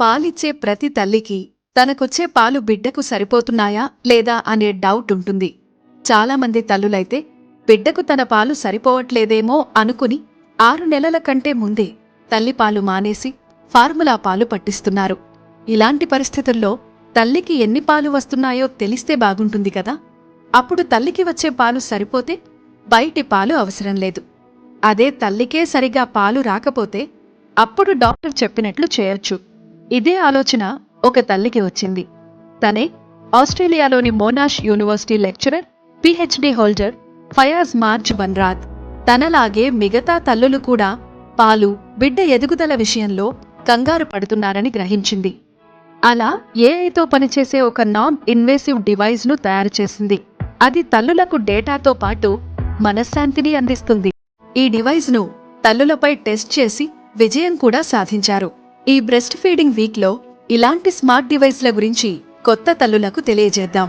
పాలిచ్చే ప్రతి తల్లికి తనకొచ్చే పాలు బిడ్డకు సరిపోతున్నాయా లేదా అనే డౌట్ ఉంటుంది. చాలామంది తల్లులైతే బిడ్డకు తన పాలు సరిపోవట్లేదేమో అనుకుని ఆరు నెలల కంటే ముందే తల్లిపాలు మానేసి ఫార్ములా పాలు పట్టిస్తున్నారు. ఇలాంటి పరిస్థితుల్లో తల్లికి ఎన్ని పాలు వస్తున్నాయో తెలిస్తే బాగుంటుంది కదా. అప్పుడు తల్లికి వచ్చే పాలు సరిపోతే బయటి పాలు అవసరం లేదు. అదే తల్లికే సరిగా పాలు రాకపోతే అప్పుడు డాక్టర్ చెప్పినట్లు చేయొచ్చు. ఇదే ఆలోచన ఒక తల్లికి వచ్చింది. తనే ఆస్ట్రేలియాలోని Monash university lecturer PhD holder Fayaz మార్జ్ బన్రాత్. తనలాగే మిగతా తల్లులు కూడా పాలు బిడ్డ ఎదుగుదల విషయంలో కంగారు పడుతున్నారని గ్రహించింది. అలా ఏఐతో పనిచేసే ఒక నాన్ ఇన్వేసివ్ డివైస్ను తయారు చేసింది. అది తల్లులకు డేటాతో పాటు మనశ్శాంతిని అందిస్తుంది. ఈ డివైస్ను తల్లులపై టెస్ట్ చేసి విజయం కూడా సాధించారు. ఈ బ్రెస్ట్ ఫీడింగ్ వీక్లో ఇలాంటి స్మార్ట్ డివైస్ల గురించి కొత్త తల్లులకు తెలియజేద్దాం.